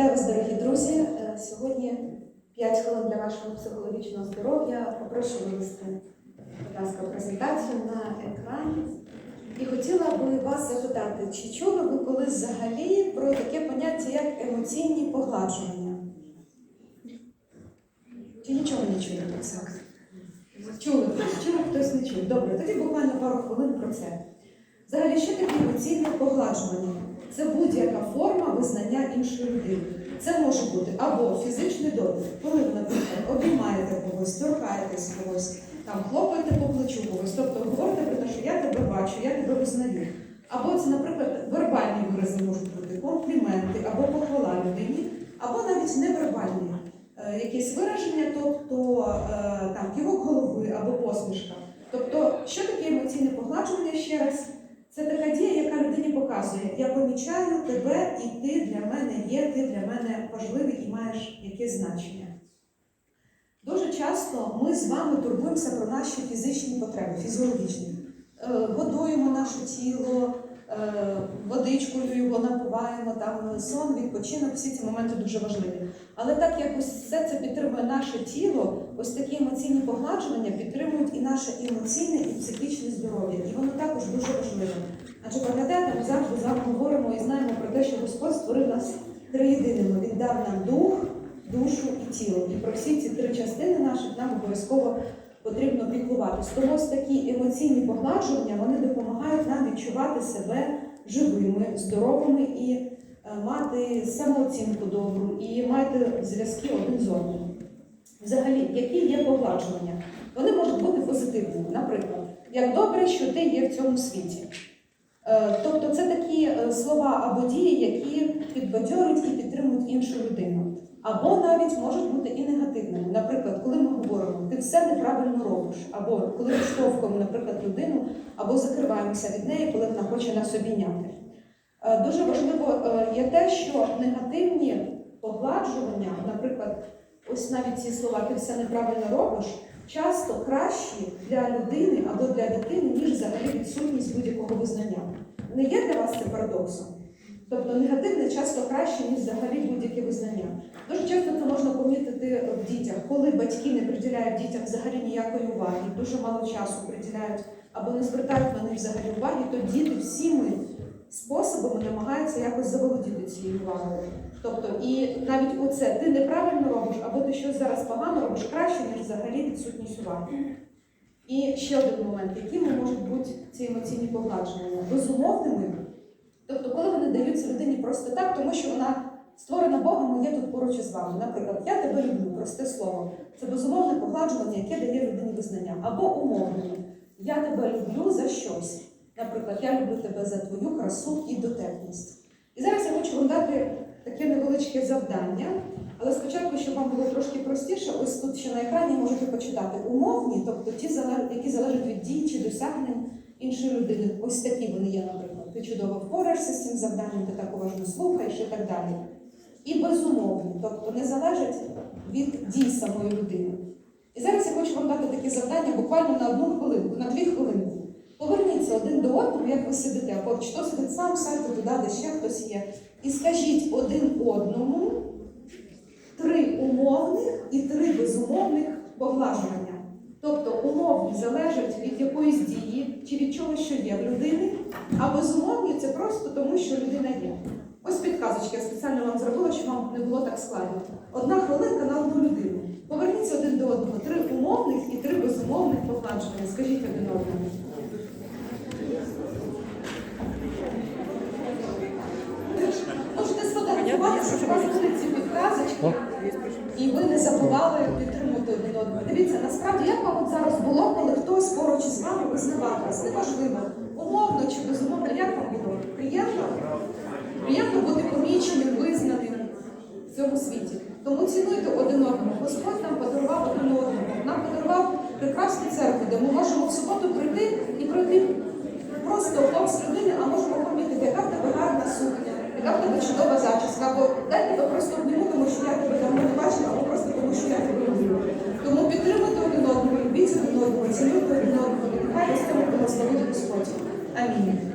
Вітаю вас, дорогі друзі. Е, Сьогодні 5 хвилин для вашого психологічного здоров'я. Попрошу вивести, будь ласка, презентацію на екрані. І хотіла би вас запитати, чи чули ви колись взагалі про таке поняття, як емоційні погладжування? Чи нічого не чули про це? Чули, чули хтось не чув. Добре, тоді буквально пару хвилин про це. Взагалі, що таке емоційне погладжування? Це будь-яка форма визнання іншої людини. Це може бути або фізичний дотик, коли ви, наприклад, обіймаєте когось, торкаєтесь когось, там хлопаєте по плечу когось, тобто говорите про те, що я тебе бачу, я тебе визнаю. Або це, наприклад, вербальні вирази можуть бути компліменти, або похвала людині, або навіть невербальні е, якісь вираження, тобто е, там кивок голови або посмішка. Тобто, що таке емоційне погладжування ще раз? Це така дія, яка людині показує, я помічаю тебе, і ти для мене є, ти для мене важливий і маєш якесь значення. Дуже часто ми з вами турбуємося про наші фізичні потреби, фізіологічні. Е, Годуємо наше тіло, е, водичкою його напиваємо, там сон, відпочинок, всі ці моменти дуже важливі. Але так як ось все це підтримує наше тіло, ось такі емоційні погладжування підтримують і наше емоційне і психічне здоров'я. І воно також дуже важливе. Адже пам'ятаєте, ми завжди з вами говоримо і знаємо про те, що Господь створив нас триєдиними. Він дав нам дух, душу і тіло. І про всі ці три частини наших нам обов'язково потрібно піклуватись. Тому ось такі емоційні погладжування вони допомагають нам відчувати себе живими, здоровими і е, мати самооцінку добру і мати зв'язки один з одним. Взагалі, які є погладжування? Вони можуть бути позитивними. Наприклад, як добре, що ти є в цьому світі. Е, Тобто це такі е, слова або дії, які підбадьорюють і підтримують іншу людину. Або навіть можуть бути і негативними. Наприклад, коли ми говоримо, ти все неправильно робиш, або коли відштовхуємо, наприклад, людину, або закриваємося від неї, коли вона хоче нас обійняти. Е, Дуже важливо є те, що негативні погладжування, наприклад, ось навіть ці слова, ти все неправильно робиш, часто кращі для людини або для дитини, ніж взагалі відсутність будь-якого визнання. Не є для вас це парадоксом? Тобто негативне часто краще, ніж взагалі будь-яке визнання. Дуже часто це можна помітити в дітях, коли батьки не приділяють дітям взагалі ніякої уваги, дуже мало часу приділяють або не звертають на них взагалі уваги, то діти всіми способами намагаються якось заволодіти цією увагою. Тобто, і навіть оце ти неправильно робиш, або ти щось зараз погано робиш краще, ніж взагалі відсутність уваги. І ще один момент, якими можуть бути ці емоційні погладження? Безумовними. Тобто, коли вони даються людині просто так, тому що вона створена Богом і є тут поруч із вами. Наприклад, я тебе люблю, просте слово. Це безумовне погладжування, яке дає людині визнання. Або умовне. Я тебе люблю за щось. Наприклад, я люблю тебе за твою красу і дотепність. І зараз я хочу вам дати таке невеличке завдання, але спочатку, щоб вам було трошки простіше, ось тут ще на екрані можете почитати умовні, тобто ті, які залежать від дій чи досягнень іншої людини. Ось такі вони є, наприклад. Ти чудово впораєшся з цим завданням, ти так уважно слухаєш і так далі. І безумовні, тобто не залежать від дій самої людини. І зараз я хочу вам дати таке завдання буквально на одну хвилинку, на дві хвилинки. Поверніться один до одного, як ви сидите, або чи то сидить сам, туди, де ще хтось є. І скажіть один одному три умовних і три безумовних поглажування. Тобто умовні залежать від якоїсь дії чи від чого, що є в людини, а безумовні це просто тому, що людина є. Ось підказочки я спеціально вам зробила, щоб вам не було так складно. Одна хвилинка на одну людину. Поверніться один до одного. Три умовних і три безумовних погладження. Скажіть один одному. Можете сфотографувати, щоб у вас були ці підказочки, і ви не забували підтримувати один одного. Дивіться, насправді, як вам от зараз було, коли хтось поруч із вами визнавав вас? Неважливо, умовно чи безумовно, як вам було? Приємно? Приємно бути поміченим, визнаним в цьому світі. Тому цінуйте один одного. Господь нам подарував один одного. Нам подарував прекрасну церкву, де ми можемо в суботу прийти і пройти просто повз людини, а можемо помітити, яка в тебе гарна сукня, яка в тебе чудова зачіска, або дай тебе просто обніму, тому що я тебе давно не бачила, або просто тому, що я тебе люблю. Тому підтримуйте один одного, любіть один одного, цінуйте один одного, і нехай вас цьому благословить Господь. Амінь.